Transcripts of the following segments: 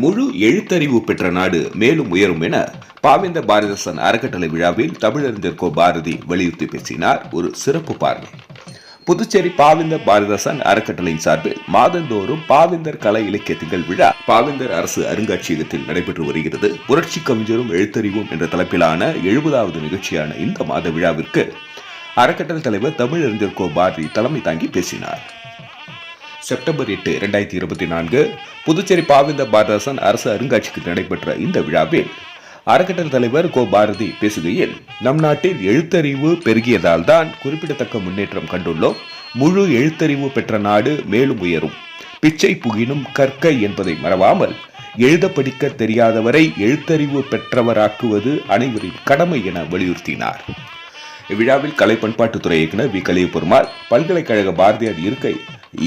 முழு எழுத்தறிவு பெற்ற நாடு மேலும் உயரும் என பாவேந்த பாரதிதாசன் அறக்கட்டளை விழாவில் தமிழறிஞர் கோ பாரதி வலியுறுத்தி பேசினார். ஒரு சிறப்பு பார்வை. புதுச்சேரி பாவேந்தர் பாரதிதாசன் அறக்கட்டளையின் சார்பில் மாதந்தோறும் பாவேந்தர் கலை இலக்கிய திங்கள் விழா பாவேந்தர் அரசு அருங்காட்சியகத்தில் நடைபெற்று வருகிறது. புரட்சி கவிஞரும் எழுத்தறிவும் என்ற தலைப்பிலான எழுபதாவது நிகழ்ச்சியான இந்த மாத விழாவிற்கு அறக்கட்டளை தலைவர் தமிழறிஞர் கோ பாரதி தலைமை தாங்கி பேசினார். செப்டம்பர் எட்டு இரண்டாயிரத்தி இருபத்தி நான்கு புதுச்சேரி பாவேந்த பாரதாசன் அரசு அருங்காட்சியகத்தில் நடைபெற்ற இந்த விழாவில் அறக்கட்டளை தலைவர் கோ பாரதி பேசுகையில் நம் நாட்டில் எழுத்தறிவு பெருகியதால் தான் குறிப்பிடத்தக்க முன்னேற்றம் கண்டுள்ளோம். முழு எழுத்தறிவு பெற்ற நாடு மேலும் உயரும். பிச்சை புகினும் கற்க என்பதை மறவாமல் எழுத படிக்க தெரியாதவரை எழுத்தறிவு பெற்றவராக்குவது அனைவரின் கடமை என வலியுறுத்தினார். இவ்விழாவில் கலை பண்பாட்டுத்துறை இயக்குனர் வி. கலியபெருமாள் பல்கலைக்கழக பாரதியார் இருக்கை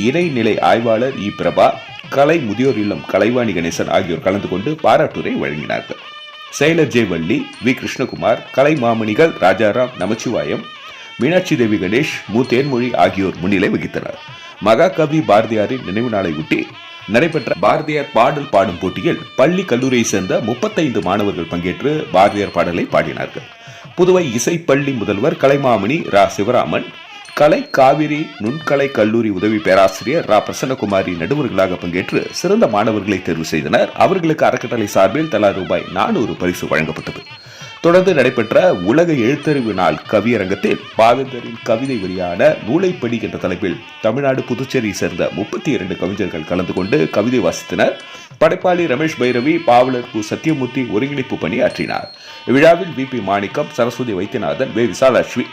இணைநிலை ஆய்வாளர் இ. பிரபா கலை முதியோர் இல்லம் கலைவாணி கணேசன் ஆகியோர் கலந்து கொண்டு பாராட்டுரை வழங்கினார்கள். செயலர் ஜே. வள்ளி வி. கிருஷ்ணகுமார் கலை மாமணிகள் ராஜாராம் நமச்சிவாயம் மீனாட்சி தேவி கணேஷ் மு. தேன்மொழி ஆகியோர் முன்னிலை வகித்தனர். மகாகவி பாரதியாரின் நினைவு நாளை ஒட்டி நடைபெற்ற பாரதியார் பாடல் பாடும் போட்டியில் பள்ளி கல்லூரியை சேர்ந்த முப்பத்தைந்து மாணவர்கள் பங்கேற்று பாரதியார் பாடலை பாடினார்கள். புதுவை இசைப்பள்ளி முதல்வர் கலைமாமணி ரா. சிவராமன் கலை காவிரி நுண்கலை கல்லூரி உதவி பேராசிரியர் ரா. பிரசன்னகுமாரி நடுவர்களாக பங்கேற்று சிறந்த மாணவர்களை தேர்வு செய்தனர். அவர்களுக்கு அறக்கட்டளை சார்பில் தலா ரூபாய் நானூறு பரிசு வழங்கப்பட்டது. தொடர்ந்து நடைபெற்ற உலக எழுத்தறிவு நாள் கவியரங்கத்தில் பாவேந்தரின் கவிதை வெளியான நூலைப்படி என்ற தலைப்பில் தமிழ்நாடு புதுச்சேரியை சேர்ந்த முப்பத்தி இரண்டு கவிஞர்கள் கலந்து கொண்டு கவிதை வாசித்தனர். படைப்பாளி ரமேஷ் பைரவி பாவலர் கு. சத்யமூர்த்தி ஒருங்கிணைப்பு பணியாற்றினார். விழாவில் வி. பி. மாணிக்கம் சரஸ்வதி வைத்தியநாதன் வே. விசாலாட்சுமி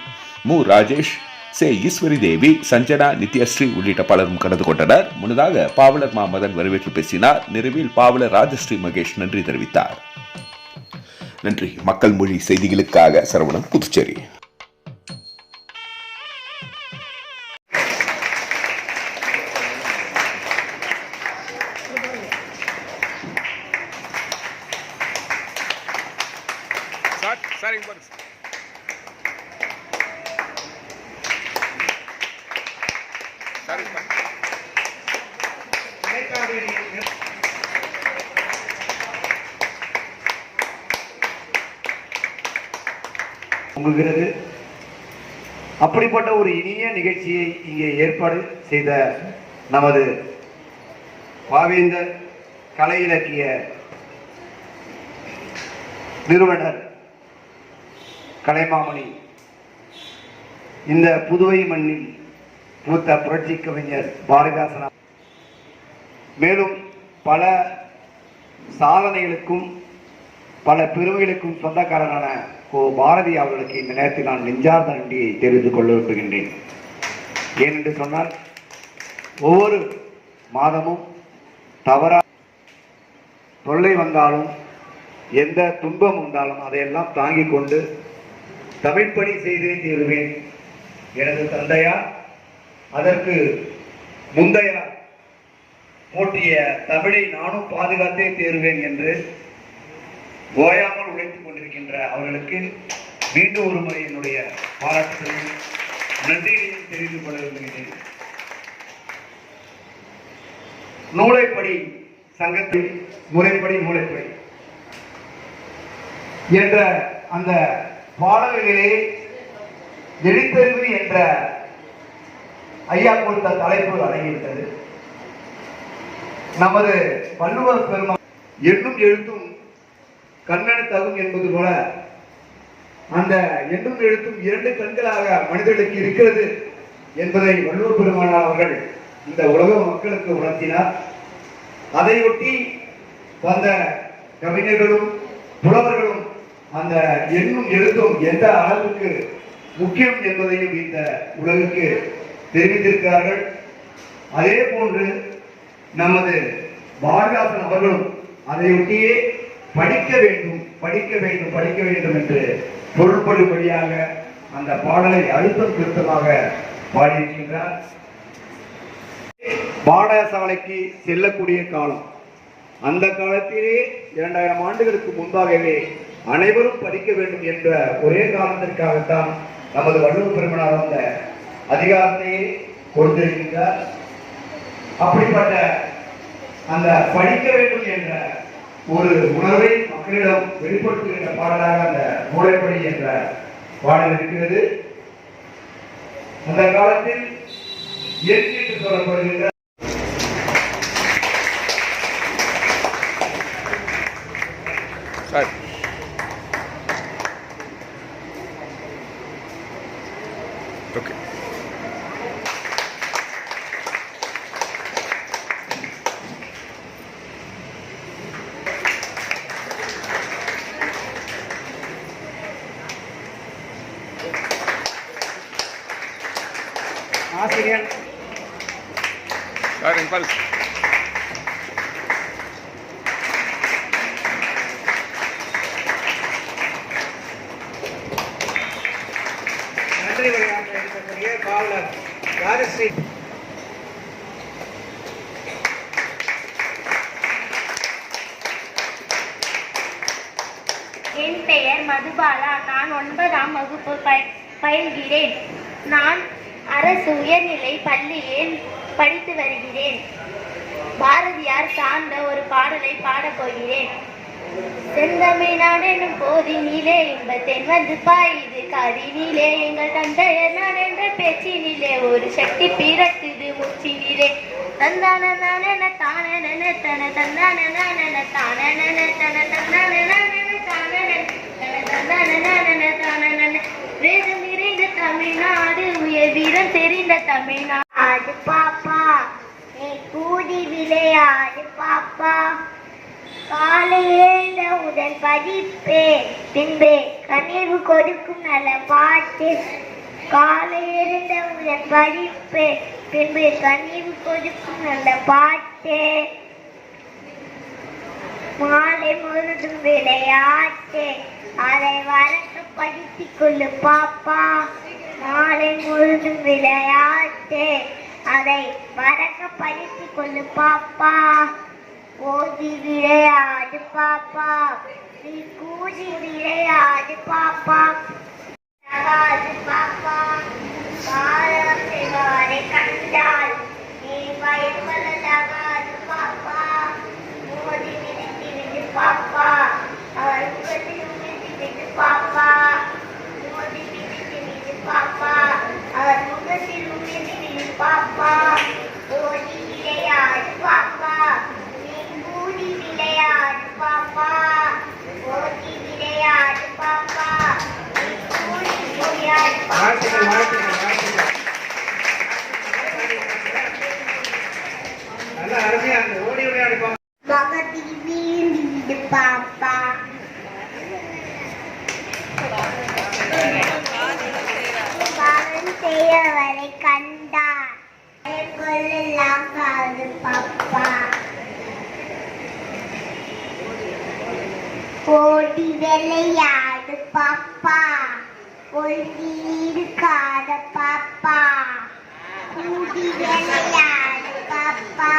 மு. ராஜேஷ் சே. ஈஸ்வரி தேவி சஞ்சனா நித்யஸ்ரீ உள்ளிட்ட பலரும் கலந்து கொண்டனர். முன்னதாக பாவலர் மாமதன் வரவேற்று பேசினார். நிறைவில் பாவலர் ராஜஸ்ரீ மகேஷ் நன்றி தெரிவித்தார். நன்றி. மக்கள் மொழி செய்திகளுக்காக சரவணன் புதுச்சேரி. பொங்குகிறது. அப்படிப்பட்ட ஒரு இனிய நிகழ்ச்சியை இங்கே ஏற்பாடு செய்த நமது பாவேந்தர் கலை இலக்கிய நிறுவனர் கலைமாமணி இந்த புதுவை மண்ணில் மூத்த புரட்சி கவிஞர் பாரதிதாசன் மேலும் பல சாதனைகளுக்கும் பல பெருமைகளுக்கும் சொந்தக்காரரான கோ பாரதி அவர்களுக்கு இந்த நேரத்தில் நான் நெஞ்சார்ந்த நன்றியை தெரிந்து கொள்ள விரும்புகின்றேன். ஏனென்று சொன்னால் ஒவ்வொரு மாதமும் தவறா தொல்லை வந்தாலும் எந்த துன்பம் வந்தாலும் அதையெல்லாம் தாங்கிக் கொண்டு தமிழ் பணி செய்தே தீருவேன். எனது தந்தையார் அதற்கு முந்தையார் போட்டிய தமிழை நானும் பாதுகாத்தே தேருவேன் என்று ஓயாமல் உழைத்துக் கொண்டிருக்கின்ற அவர்களுக்கு மீண்டும் ஒரு முறை என்னுடைய பாராட்டுகளையும் நன்றிகளையும் தெரிவித்துக் கொள்ள விரும்புகிறேன். நூலைப்படி சங்கத்தில் முறைப்படி நூலைப்படி என்ற அந்த பாடல்களிலே எழுத்தறிவு என்ற ஐயா கொடுத்த தலைப்பு அடங்கியிருந்தது நமது வள்ளுவர் பெருமா எண்ணும் எழுத்தும் கண்ணெடுத்தகும் என்பது போல அந்த எண்ணும் எழுத்தும் இரண்டு கண்களாக மனிதர்களுக்கு இருக்கிறது என்பதை வள்ளுவர் பெருமானார் அவர்கள் இந்த உலக மக்களுக்கு உணர்த்தினார். அதையொட்டி வந்த கவிஞர்களும் புலவர்களும் அந்த எண்ணும் எழுத்தும் எந்த அளவுக்கு முக்கியம் என்பதையும் இந்த உலகுக்கு தெரிவித்திருக்கிறார்கள். அதே போன்று நமது பாரதிதாசன் அவர்களும் அதையொட்டியே படிக்க வேண்டும் படிக்க வேண்டும் படிக்க வேண்டும் என்று பொருள்படும்படியாக அந்த பாடலை அழுத்தம் திருத்தமாக பாடியிருக்கின்றார். பாடசாலைக்கு செல்லக்கூடிய காலம். அந்த காலத்திலே இரண்டாயிரம் ஆண்டுகளுக்கு முன்பாகவே அனைவரும் படிக்க வேண்டும் என்ற ஒரே காரணத்திற்காகத்தான் நமது வள்ளுவர் பெருமனார் அந்த அதிகாரத்தையே கொடுத்திருக்கின்றார். அப்படிப்பட்ட அந்த படிக்க வேண்டும் என்ற ஒரு உணர்வை மக்களிடம் வெளிப்படுத்துகின்ற பாடலாக அந்த மூளைப்படி என்ற பாடல் இருக்கிறது. அந்த காலத்தில் இயற்கை என்று சொல்லப்படுகின்ற ஆசிரியர். நன்றி விளையாட்டு இருக்கக்கூடிய காவலர் ராஜஸ்ரீ என் பெயர் மதுபாலா. நான் ஒன்பதாம் வகுப்பு ப- பயில்கிறேன். நான் அரசு உயர்நிலை பள்ளியில் படித்து வருகிறேன். பாரதியார் சார்ந்த ஒரு பாடலை பாடப் போகிறேன். செந்தமிழ்நாடு எனும் போதினிலே இன்பத்தென் வந்து பாயுது. நீலே எங்கள் தந்தையர் நான் என்ற பேச்சினிலே ஒரு சக்தி பிறக்குது மூச்சினிலே தந்தான நானன தான தன தந்தான நானன தானன தன தந்தான நானன தானன தன தந்தான நானன தானன வேதம் நிறைந்த தமிழ்நாடு உயர்வீரம் தெரிந்த தமிழ்நாடு. பாப்பா நீ கூடி விளையாடு பாப்பா. காலையேந்த உடல் பதிப்பே பின்பே கனிவு கொடுக்கும் நல்ல பாட்டு. காலையேந்த உடல் பதிப்பே பின்பு கனிவு கொடுக்கும் நல்ல பாட்டு. மாலை முழுதும் விளையாட்டு. அதை வரக்க படித்துக் கொள்ளு பாப்பா. மாலை முழுதும் விளையாட்டு. அதை வரக்க படித்துக் கொள்ளு பாப்பா. ஓதி விளையாடு பாப்பா. நீ கூதி விளையாடு பாப்பா நகாது பாப்பா காலம் செல்வாரை கண்டால் நீ பயப்படலாகாது பாப்பா மோதி மிதித்து விடு பாப்பா அவர் முகத்தில் மிதித்து விடு பாப்பா மோதி மிதித்து விடு பாப்பா அவர் முகத்தில் மிதித்து விடு பாப்பா ஓடி விளையாடு பாப்பா நீ கூடி விளையாடு பாப்பா ஓடி விளையாடு பாப்பா நீ கூடி விளையாடு வாழ்த்துக்கள் பாப்பா வாழ்த்துக்கள் வாழ்த்துக்கள் நல்ல அருமையா அந்த ஓடி விளையாடு பாப்பா. மகத்தில் வீழ்ந்து விடு பாப்பா பவன் செய்யவரை கண்டார் கொள்ளலாம் காது பாப்பா ஓடி விளையாடு பாப்பா ஒழுங்கி இருக்காத பாப்பா. கூடி விளையாடு பாப்பா.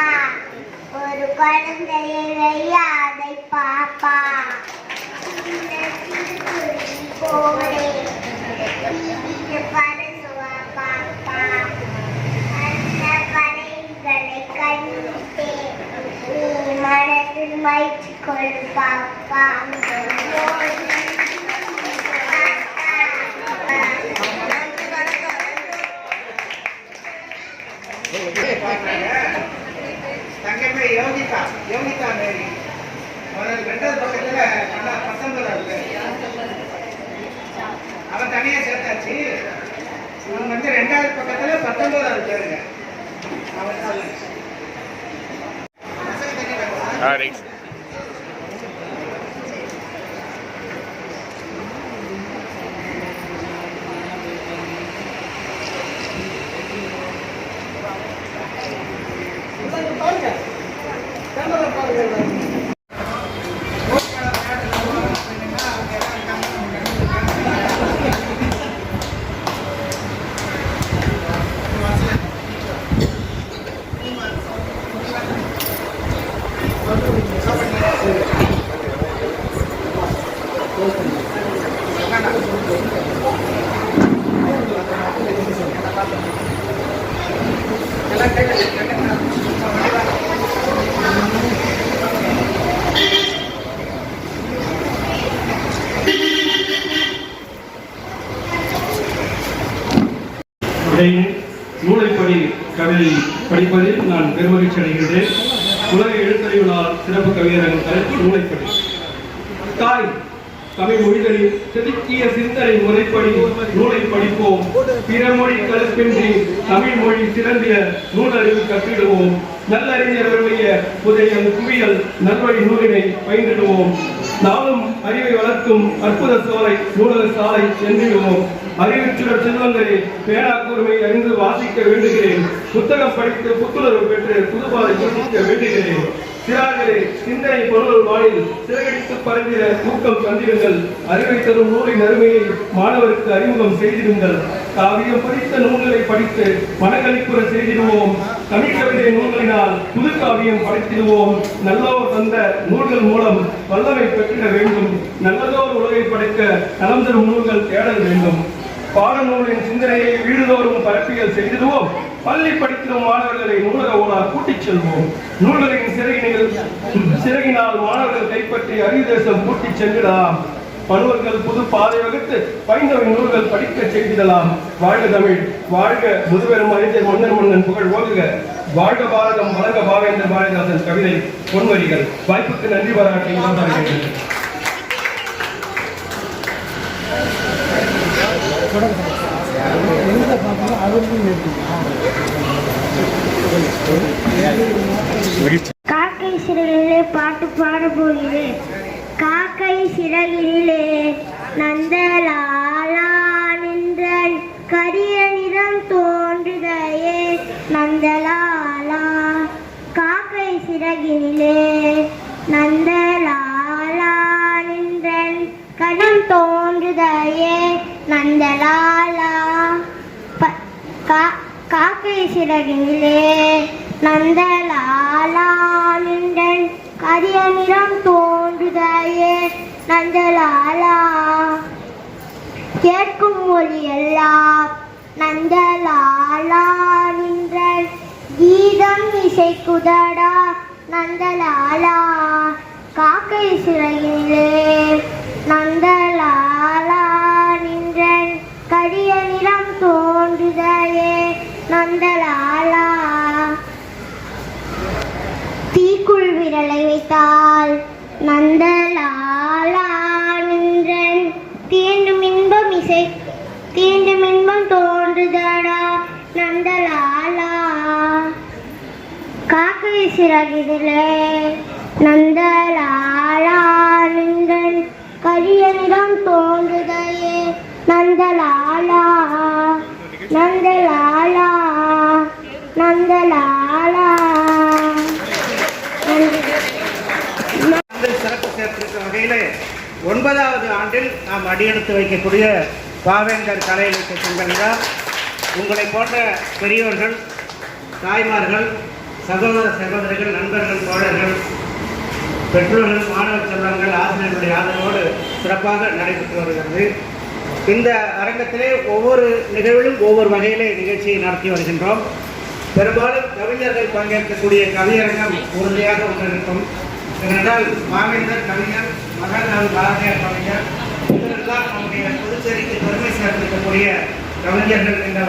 ஒரு குழந்தையை விளையாடை பாப்பா. சின்ன சிறுகுருவி போலே வீதியில் பரசுவா தங்கமே யோகிதா யோகிதா மேரி. ரெண்டாவது பக்கத்துல கண்ணா பத்தொன்பதாவது அவன் தனியா சேர்த்தாச்சு. இவன் வந்து ரெண்டாவது பக்கத்துல பத்தொன்பதாவது பேருங்க. அவன் அதை நூலைப்படி கவிதை படிப்பதில் நான் பெருமகிழ்ச்சி அடைகின்றேன். உலக எழுத்தறிவு நாள் சிறப்பு கவியரங்கம் தலைப்பு நூலைப்படி தாய் தமிழ் மொழிகளில் செதுக்கிய சிந்தனை முறைப்படி நூலை படிப்போம். பிற மொழி கலப்பின்றி தமிழ் மொழி சிறந்திய நூலறிவு கற்றிடுவோம் நல்லறிஞர்களுடைய புதைய குவியல் நல்வழி நூலினை பயின்றிடுவோம். நாளும் அறிவை வளர்க்கும் அற்புத சோலை நூலக சாலை சென்றிடுவோம். அறிவுச்சுடர் செல்வங்களை பேரா கூர்மை அறிந்து வாசிக்க வேண்டுகிறேன். புத்தகம் படித்து புத்துணர்வு பெற்று புதுபாதை யோசிக்க வேண்டுகிறேன். சிறார்களே சிந்தனை பொருள் வானில் சிறகடித்து பரவிட ஊக்கம் தந்திடுங்கள் அறிவை தரும் நூலின் அருமையை மாணவருக்கு அறிமுகம் செய்திடுங்கள். காவியம் படித்த நூல்களை படித்து மனக்கழிப்புற செய்திடுவோம். தமிழ் கவிதை நூல்களினால் புது காவியம் படைத்திடுவோம். நல்லோர் தந்த நூல்கள் மூலம் வல்லமை பெற்றிட வேண்டும். நல்லதோர் உலகை படைக்க நலம் தரும் நூல்கள் தேடல் வேண்டும். பாடநூலின் சிந்தனையை வீடுதோறும் பரப்பியல் செய்திடுவோம். பள்ளி படித்திடும் மாணவர்களை நூலக ஊழல் கூட்டிச் செல்வோம். நூல்களின் சிறகினில் சிறகினால் மாணவர்கள் கைப்பற்றி அறிவுதேசம் கூட்டிச் சென்றிடலாம் பணுவர்கள் புது பாதை வகுத்து பைந்தவின் நூல்கள் படிக்க செய்திடலாம். வாழ்க தமிழ் வாழ்க முதுபெரும் அறிஞர் மன்னன் மன்னன் புகழ் ஓதுக வாழ்க பாரதம் வழங்க பாவேந்தர் பாரதிதாசன் கவிதை பொன்வரிகள். வாய்ப்புக்கு நன்றி பாராட்டி காக்கை சிறகிலே பாட்டு பாட போகிறேன் காக்கை சிறகிலே நந்தலாலா நின்ற கரிய நிறம் தோன்றுதையே நந்தலாலா. காக்கை சிறகிலே நந்தலாலா நின்ற கடம் தோன்றுதையே வந்த லாலா கா- காக்கை சிறகிலே நந்தலாலா நின்றன் கரிய நிறம் தோன்றுதாயே நந்த லாலா கேட்கும் மொழியெல்லாம் நந்தலாலா நின்றன் கீதம் இசை குதடா நந்த லாலா காக்கை சிறகினிலே நந்த லாலா நின்றன் கரிய நிறம் தோன்றுதையே நந்தலாலா. தீக்குள் விரலை வைத்தால் நந்தலாலா நின்றன் தீண்டும் இன்பம் இசை தீண்டும் இன்பம் தோன்றுதடா நந்தலாலா. காக்கை சிறகிதிலே நந்தலாலா நின்றன் கரிய நிறம் தோன்றுதையே நந்தலாலா நந்தலாலா நந்தலாலா. சிறப்பு சேர்த்திருக்கும் வகையில் ஒன்பதாவது ஆண்டில் நாம் அடியெடுத்து வைக்கக்கூடிய பாவேந்தர் கலை இலக்கிய சங்கங்களா உங்களை போன்ற பெரியோர்கள் தாய்மார்கள் சகோதர சகோதரிகள் நண்பர்கள் தோழர்கள் பெற்றோர்கள் மாணவ செல்வங்கள் ஆசிரியர்களுடைய ஆதரவோடு சிறப்பாக நடைபெற்று வருகிறது. இந்த அரங்கத்திலே ஒவ்வொரு நிகழ்விலும் ஒவ்வொரு வகையிலே நிகழ்ச்சியை நடத்தி வருகின்றோம். பெரும்பாலும் கவிஞர்கள் பங்கேற்கக்கூடிய கவியரங்கம் உறுதியாக ஒன்றிருக்கும். ஏனென்றால் மாவேந்தர் கவிஞர் மகாநாள் பாரதியார் கவிஞர் இவரெல்லாம் நம்முடைய புதுச்சேரிக்கு பெருமை சேர்த்திருக்கக்கூடிய கவிஞர்கள் என்ற